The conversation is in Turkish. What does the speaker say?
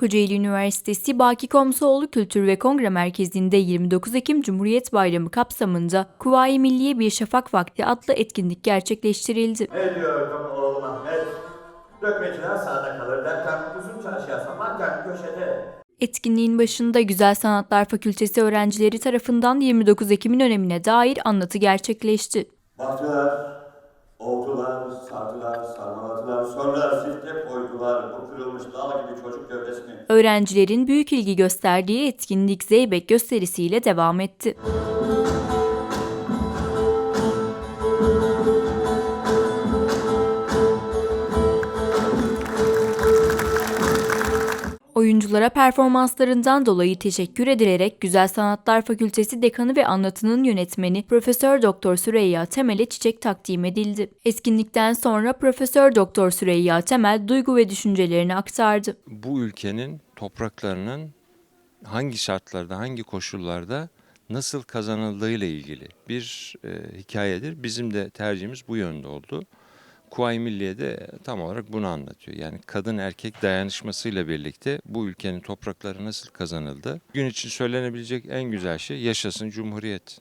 Kocaeli Üniversitesi Baki Komsoğlu Kültür ve Kongre Merkezi'nde 29 Ekim Cumhuriyet Bayramı kapsamında Kuvayi Milliye Bir Şafak Vakti adlı etkinlik gerçekleştirildi. Ne diyordum oğlum Ahmet? Dökmeciler sağda kalır derken uzun çarşıya samarken köşede. Etkinliğin başında Güzel Sanatlar Fakültesi öğrencileri tarafından 29 Ekim'in önemine dair anlatı gerçekleşti. Baktılar, oldular, sardılar, sarmaladılar, sonra zifte koydular bu kırılmış dağ gibi çocuk gövdesini. Öğrencilerin büyük ilgi gösterdiği etkinlik Zeybek gösterisiyle devam etti. Oyunculara performanslarından dolayı teşekkür edilerek Güzel Sanatlar Fakültesi Dekanı ve anlatının yönetmeni Profesör Doktor Süreyya Temel'e çiçek takdim edildi. Etkinlikten sonra Profesör Doktor Süreyya Temel duygu ve düşüncelerini aktardı. bu ülkenin topraklarının hangi şartlarda, hangi koşullarda nasıl kazanıldığıyla ilgili bir e, hikayedir. Bizim de tercihimiz bu yönde oldu. Kuvayi Milliye de tam olarak bunu anlatıyor. Yani kadın erkek dayanışmasıyla birlikte bu ülkenin toprakları nasıl kazanıldı? Gün için söylenebilecek en güzel şey yaşasın Cumhuriyet.